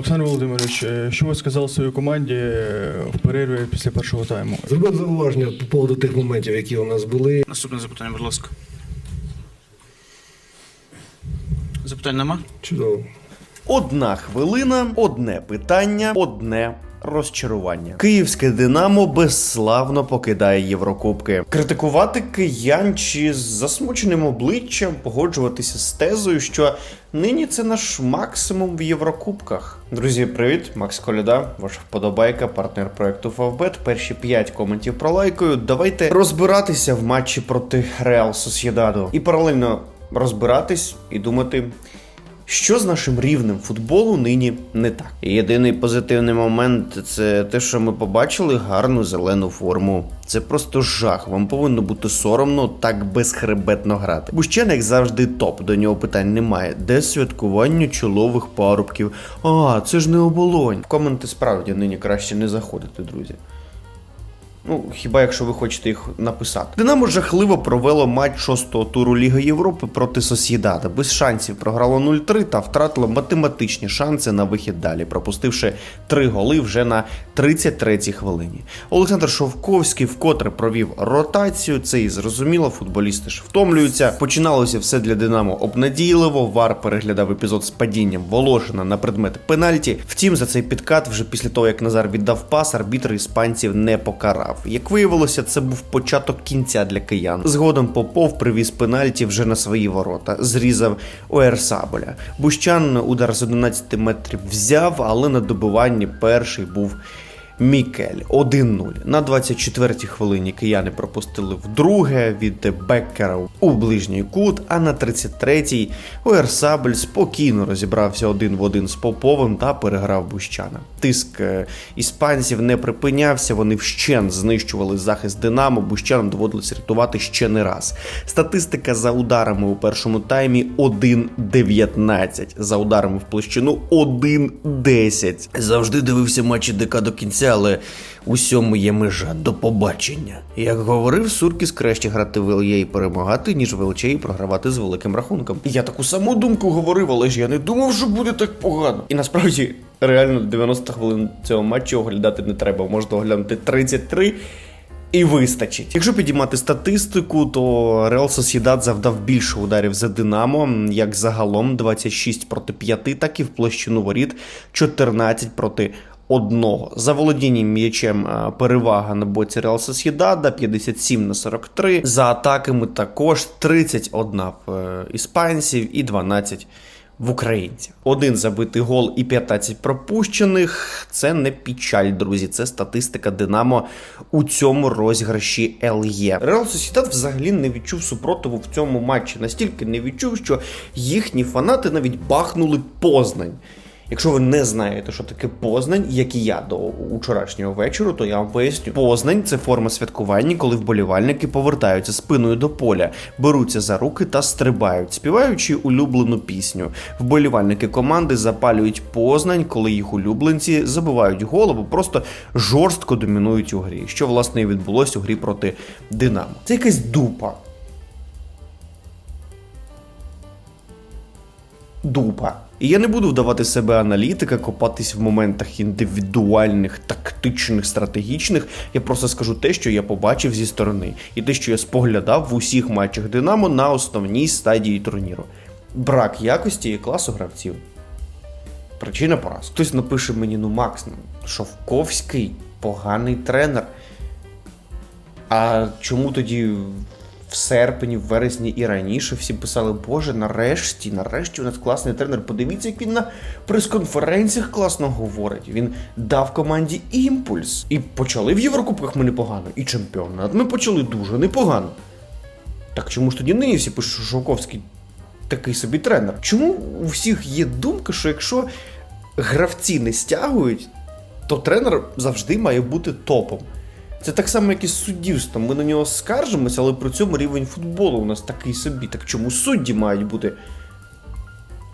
Олександр Володимирович, е, що ви сказали своїй команді е, в перерві після першого тайму? Зробив зауваження по поводу тих моментів, які у нас були. Наступне запитання, будь ласка. Запитань нема? Чудово. Одна хвилина, одне питання, одне розчарування. Київське Динамо безславно покидає Єврокубки. Критикувати киян чи з засмученим обличчям погоджуватися з тезою, що нині це наш максимум в Єврокубках. Друзі, привіт, Макс Коляда, ваша вподобайка, партнер проекту Фавбет. Перші п'ять коментів пролайкою. Давайте розбиратися в матчі проти Реал Сосєдаду і паралельно розбиратись і думати. Що з нашим рівнем футболу нині не так? Єдиний позитивний момент це те, що ми побачили гарну зелену форму. Це просто жах. Вам повинно бути соромно так безхребетно грати. Бущан, як завжди, топ, до нього питань немає. Де святкування чолових парубків? А, це ж не оболонь. В коменти справді нині краще не заходити, друзі. Ну, хіба якщо ви хочете їх написати. Динамо жахливо провело матч шостого туру Ліги Європи проти Сосєдада. Без шансів програло 0-3 та втратило математичні шанси на вихід далі, пропустивши три голи вже на 33-й хвилині. Олександр Шовковський вкотре провів ротацію. Це і зрозуміло, футболісти ж втомлюються. Починалося все для Динамо обнадійливо. Вар переглядав епізод з падінням Волошина на предмет пенальті. Втім, за цей підкат, вже після того як Назар віддав пас, арбітр іспанців не покарав. Як виявилося, це був початок кінця для киян. Згодом Попов привіз пенальті вже на свої ворота, зрізав ОР Саболя. Бущан удар з 11 метрів взяв, але на добиванні перший був. Мікель 1-0. На 24-й хвилині кияни пропустили вдруге від Беккера у ближній кут, а на 33-й Уерсабель спокійно розібрався один в один з Поповим та переграв Бущана. Тиск е, іспанців не припинявся, вони вщен знищували захист Динамо, Бущанам доводилось рятувати ще не раз. Статистика за ударами у першому таймі 1-19, за ударами в площину 1-10. Завжди дивився матчі ДК до кінця, але усьому є межа до побачення. Як говорив Суркіс, краще грати в ЛЄ і перемагати, ніж в ЛЧ і програвати з великим рахунком. Я таку саму думку говорив, але ж я не думав, що буде так погано. І насправді реально 90 хвилин цього матчу оглядати не треба. Можна оглянути 33 і вистачить. Якщо підіймати статистику, то Реал Сосідад завдав більше ударів за Динамо, як загалом 26 проти 5, так і в площину воріт 14 проти одного. За володінням м'ячем е, перевага на боці Реал Сосідада 57 на 43. За атаками також 31 в е, іспанців і 12 в українців. Один забитий гол і 15 пропущених. Це не печаль, друзі. Це статистика Динамо у цьому розіграші ЛЄ. Реал Сосідат взагалі не відчув супротиву в цьому матчі. Настільки не відчув, що їхні фанати навіть бахнули Познань. Якщо ви не знаєте, що таке Познань, як і я до вчорашнього вечора, то я вам поясню. Познань це форма святкування, коли вболівальники повертаються спиною до поля, беруться за руки та стрибають, співаючи улюблену пісню. Вболівальники команди запалюють Познань, коли їх улюбленці забивають гол або просто жорстко домінують у грі. Що власне і відбулося у грі проти Динамо. Це якась дупа. Дупа. І я не буду вдавати себе аналітика, копатись в моментах індивідуальних, тактичних, стратегічних. Я просто скажу те, що я побачив зі сторони, і те, що я споглядав в усіх матчах Динамо на основній стадії турніру. Брак якості і класу гравців. Причина поразки. Хтось напише мені: ну Макс, ну, Шовковський поганий тренер. А чому тоді в серпні, в вересні і раніше всі писали, Боже, нарешті, нарешті у нас класний тренер. Подивіться, як він на прес-конференціях класно говорить. Він дав команді імпульс. І почали в Єврокубках ми непогано, і чемпіонат ми почали дуже непогано. Так чому ж тоді нині всі пишуть, що Шовковський такий собі тренер? Чому у всіх є думка, що якщо гравці не стягують, то тренер завжди має бути топом? Це так само, як і з суддівством. Ми на нього скаржимося, але при цьому рівень футболу у нас такий собі. Так чому судді мають бути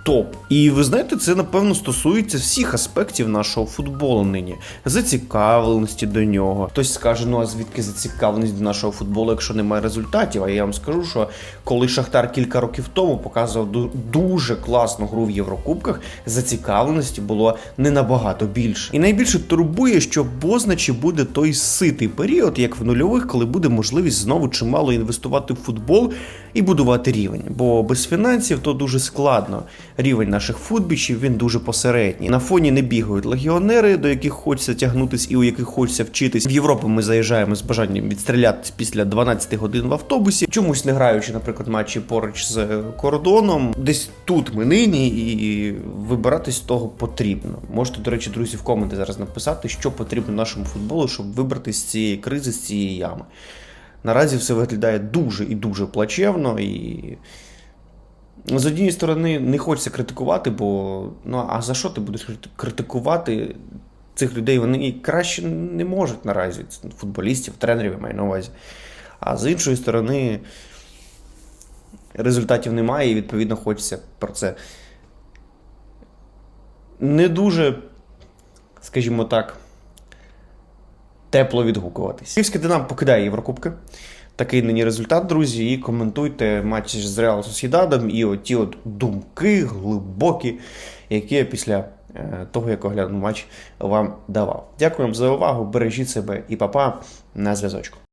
топ. І ви знаєте, це напевно стосується всіх аспектів нашого футболу нині. Зацікавленості до нього. Хтось скаже, ну а звідки зацікавленість до нашого футболу, якщо немає результатів? А я вам скажу, що коли Шахтар кілька років тому показував дуже класну гру в Єврокубках, зацікавленості було не набагато більше. І найбільше турбує, що позначі буде той ситий період, як в нульових, коли буде можливість знову чимало інвестувати в футбол і будувати рівень. Бо без фінансів то дуже складно. Рівень наших футбічів він дуже посередній. На фоні не бігають легіонери, до яких хочеться тягнутись і у яких хочеться вчитись. В Європу ми заїжджаємо з бажанням відстрілятись після 12 годин в автобусі, чомусь не граючи, наприклад, матчі поруч з кордоном. Десь тут ми нині, і вибиратись з того потрібно. Можете, до речі, друзі, в коменти зараз написати, що потрібно нашому футболу, щоб вибратись з цієї кризи, з цієї ями. Наразі все виглядає дуже і дуже плачевно і. З однієї сторони, не хочеться критикувати, бо ну а за що ти будеш критикувати цих людей? Вони і краще не можуть наразі. Футболістів, тренерів я маю на увазі. А з іншої сторони, результатів немає, і відповідно хочеться про це не дуже, скажімо так, тепло відгукуватись. Київський Динамо покидає Єврокубки. Такий нині результат, друзі. І коментуйте матч з Реал Сосідадом і оті от думки глибокі, які я після е, того, як оглянув матч, вам давав. Дякую вам за увагу. Бережіть себе і папа на зв'язочку.